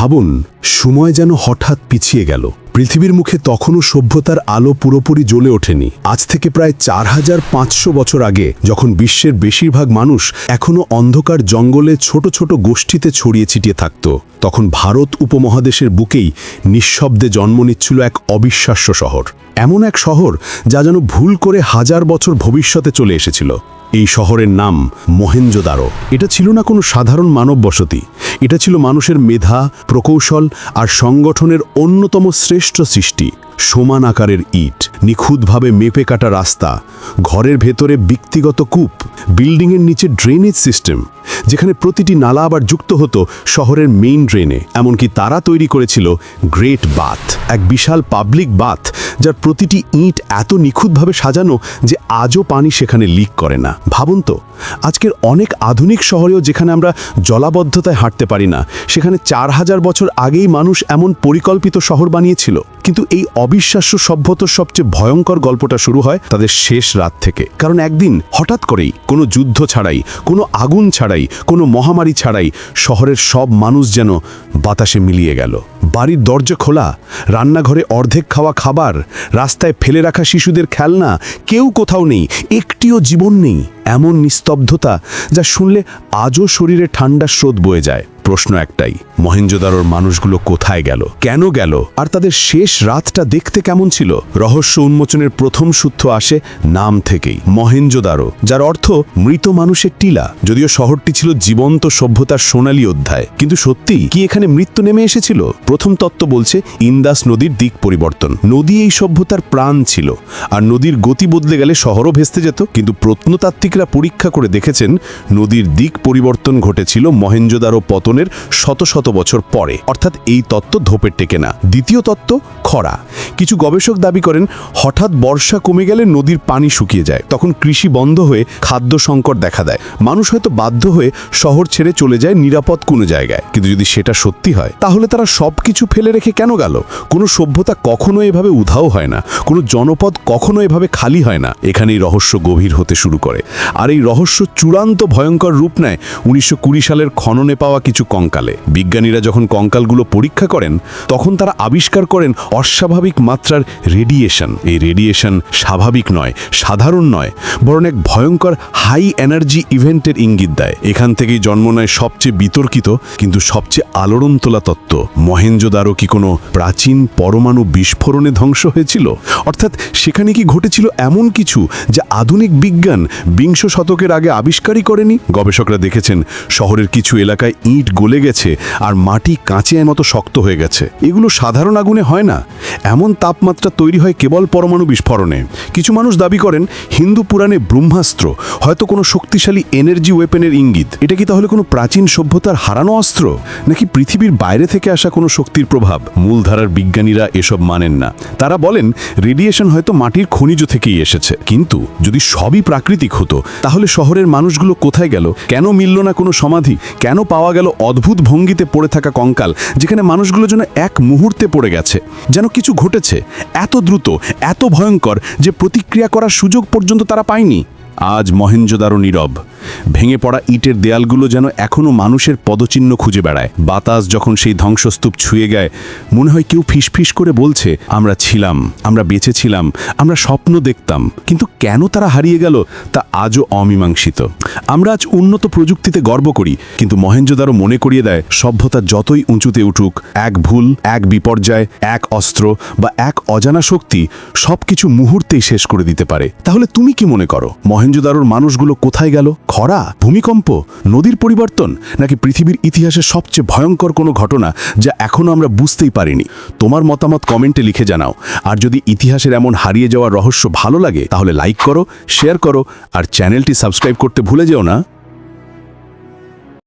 ভাবুন, সময় যেন হঠাৎ পিছিয়ে গেল। পৃথিবীর মুখে তখনও সভ্যতার আলো পুরোপুরি জ্বলে ওঠেনি। আজ থেকে প্রায় চার হাজার পাঁচশো বছর আগে, যখন বিশ্বের বেশিরভাগ মানুষ এখনও অন্ধকার জঙ্গলে ছোট ছোট গোষ্ঠীতে ছড়িয়ে ছিটিয়ে থাকত, তখন ভারত উপমহাদেশের বুকেই নিঃশব্দে জন্ম নিচ্ছিল এক অবিশ্বাস্য শহর। এমন এক শহর যা যেন ভুল করে হাজার বছর ভবিষ্যতে চলে এসেছিল। এই শহরের নাম মহেঞ্জোদারো এটা ছিল না কোনো সাধারণ মানব বসতি এটা ছিল মানুষের মেধা, প্রকৌশল আর সংগঠনের অন্যতম শ্রেষ্ঠ সৃষ্টি। সমান আকারের ইট, নিখুঁতভাবে মেপে কাটা রাস্তা, ঘরের ভেতরে ব্যক্তিগত কূপ, বিল্ডিংয়ের নিচে ড্রেনেজ সিস্টেম, যেখানে প্রতিটি নালা আবার যুক্ত হতো শহরের মেইন ড্রেনে। এমনকি তারা তৈরি করেছিল গ্রেট বাথ, এক বিশাল পাবলিক বাথ যার প্রতিটি ইট এত নিখুঁতভাবে সাজানো যে আজও পানি সেখানে লিক করে না। ভাবুন তো, আজকের অনেক আধুনিক শহরেও যেখানে আমরা জলাবদ্ধতায় হাঁটতে পারি না, সেখানে চার হাজার বছর আগেই মানুষ এমন পরিকল্পিত শহর বানিয়েছিল। কিন্তু এই অবিশ্বাস্য সভ্যতার সবচেয়ে ভয়ঙ্কর গল্পটা শুরু হয় তাদের শেষ রাত থেকে। কারণ একদিন হঠাৎ করেই কোনো যুদ্ধ ছাড়াই, কোনো আগুন ছাড়াই, কোনো মহামারী ছাড়াই শহরের সব মানুষ যেন বাতাসে মিলিয়ে গেল। বাড়ির দরজা খোলা, রান্নাঘরে অর্ধেক খাওয়া খাবার, রাস্তায় ফেলে রাখা শিশুদের খেলনা, কেউ কোথাও নেই, একটিও জীবন নেই, এমন নিস্তব্ধতা যা শুনলে আজও শরীরে ঠান্ডা স্রোত বয়ে যায়। প্রশ্ন একটাই মহেঞ্জোদারোর মানুষগুলো কোথায় গেল? কেন গেল? আর তাদের শেষ রাতটা দেখতে কেমন ছিল? রহস্য উন্মোচনের প্রথম সূত্র আসে নাম থেকেই মহেঞ্জোদারো যার অর্থ মৃত মানুষের টিলা। যদিও শহরটি ছিল জীবন্ত সভ্যতার সোনালী অধ্যায়, কিন্তু সত্যি কি এখানে মৃত্যু নেমে এসেছিল? প্রথম তত্ত্ব বলছে ইন্দাস নদীর দিক পরিবর্তন। নদী এই সভ্যতার প্রাণ ছিল, আর নদীর গতি বদলে গেলে শহরও ভেস্তে যেত, কিন্তু প্রত্নতাত্ত্বিকরা পরীক্ষা করে দেখেছেন, নদীর দিক পরিবর্তন ঘটেছিল মহেঞ্জোদারো পতনের শত শত বছর পরে। অর্থাৎ এই তত্ত্ব ধোপের টেকে না। দ্বিতীয় তত্ত্ব, খরা। কিছু গবেষক দাবি করেন, হঠাৎ বর্ষা কমে গেলে নদীর পানি শুকিয়ে যায়। তখন কৃষি বন্ধ হয়ে খাদ্য সংকট দেখা দেয়। মানুষ হয়তো বাধ্য হয়ে শহর ছেড়ে চলে যায় নিরাপদ কোনো জায়গায়। কিন্তু যদি সেটা সত্যি হয়, তাহলে তারা সব কিছু ফেলে রেখে কেন গেল? কোনো সভ্যতা কখনো এভাবে উধাও হয় না। কোনো জনপদ কখনো এভাবে খালি হয় না। এখানেই রহস্য গভীর হতে শুরু করে। আর এই রহস্য চূড়ান্ত ভয়ঙ্কর রূপ নেয়। উনিশশো কুড়ি সালের খননে পাওয়া কিছু কঙ্কালে। বিজ্ঞানীরা যখন কঙ্কালগুলো পরীক্ষা করেন, তখন তারা আবিষ্কার করেন অস্বাভাবিক মাত্রার রেডিয়েশন এই রেডিয়েশন স্বাভাবিক নয়, সাধারণ নয়, বরং এক ভয়ঙ্কর হাই এনার্জি ইভেন্টের ইঙ্গিত দেয়। এখান থেকেই জন্ম নেয় সবচেয়ে বিতর্কিত, কিন্তু সবচেয়ে আলোড়ন তোলা তত্ত্ব মহেঞ্জোদারো কি কোনো প্রাচীন পরমাণু বিস্ফোরণে ধ্বংস হয়েছিল? অর্থাৎ সেখানে কি ঘটেছিল এমন কিছু যা আধুনিক বিজ্ঞান বিংশ শতকের আগে আবিষ্কারই করেনি? গবেষকরা দেখেছেন, শহরের কিছু এলাকায় ইট গলে গেছে আর মাটি কাঁচের মতো শক্ত হয়ে গেছে। এগুলো সাধারণ আগুনে হয় না। এমন তাপমাত্রা তৈরি হয় কেবল পরমাণু বিস্ফোরণে। কিছু মানুষ দাবি করেন, হিন্দু পুরাণে ব্রহ্মাস্ত্র হয়তো কোনো শক্তিশালী এনার্জি ওয়েপেনের ইঙ্গিত। এটা কি তাহলে কোনো প্রাচীন সভ্যতার হারানো অস্ত্র? নাকি পৃথিবীর বাইরে থেকে আসা কোনো শক্তির প্রভাব? মূলধারার বিজ্ঞানীরা এসব মানেন না। তারা বলেন রেডিয়েশন হয়তো মাটির খনিজ থেকেই এসেছে। কিন্তু যদি সবই প্রাকৃতিক হতো, তাহলে শহরের মানুষগুলো কোথায় গেল? কেন মিলল না কোনো সমাধি? কেন পাওয়া গেল অদ্ভুত ভঙ্গিতে পড়ে থাকা কঙ্কাল, যেখানে মানুষগুলো যেন এক মুহূর্তে পড়ে গেছে, যেন কিছু ঘটেছে, এত দ্রুত, এত ভয়ঙ্কর যে প্রতিক্রিয়া করার সুযোগ পর্যন্ত তারা পায়নি। আজ মহেঞ্জোদারো নীরব। ভেঙে পড়া ইটের দেয়ালগুলো যেন এখনও মানুষের পদচিহ্ন খুঁজে বেড়ায়। বাতাস যখন সেই ধ্বংসস্তূপ ছুঁয়ে গায় মনে হয় কেউ ফিসফিস করে বলছে, আমরা ছিলাম, আমরা বেঁচে ছিলাম, আমরা স্বপ্ন দেখতাম, কিন্তু কেন তারা হারিয়ে গেল তা আজও অমীমাংসিত। আমরা আজ উন্নত প্রযুক্তিতে গর্ব করি, কিন্তু মহেঞ্জোদারো মনে করিয়ে দেয়, সভ্যতা যতই উঁচুতে উঠুক, এক ভুল, এক বিপর্যয়, এক অস্ত্র বা এক অজানা শক্তি সবকিছু মুহূর্তেই শেষ করে দিতে পারে। তাহলে তুমি কি মনে করো মহেঞ্জোদারোর মানুষগুলো কোথায় গেল? খরা, ভূমিকম্প, নদীর পরিবর্তন নাকি পৃথিবীর ইতিহাসে সবচেয়ে ভয়ঙ্কর কোনো ঘটনা যা এখনও আমরা বুঝতেই পারিনি? তোমার মতামত কমেন্টে লিখে জানাও। আর যদি ইতিহাসের এমন হারিয়ে যাওয়ার রহস্য ভালো লাগে, তাহলে লাইক করো শেয়ার করো, আর চ্যানেলটি সাবস্ক্রাইব করতে ভুলে যেও না।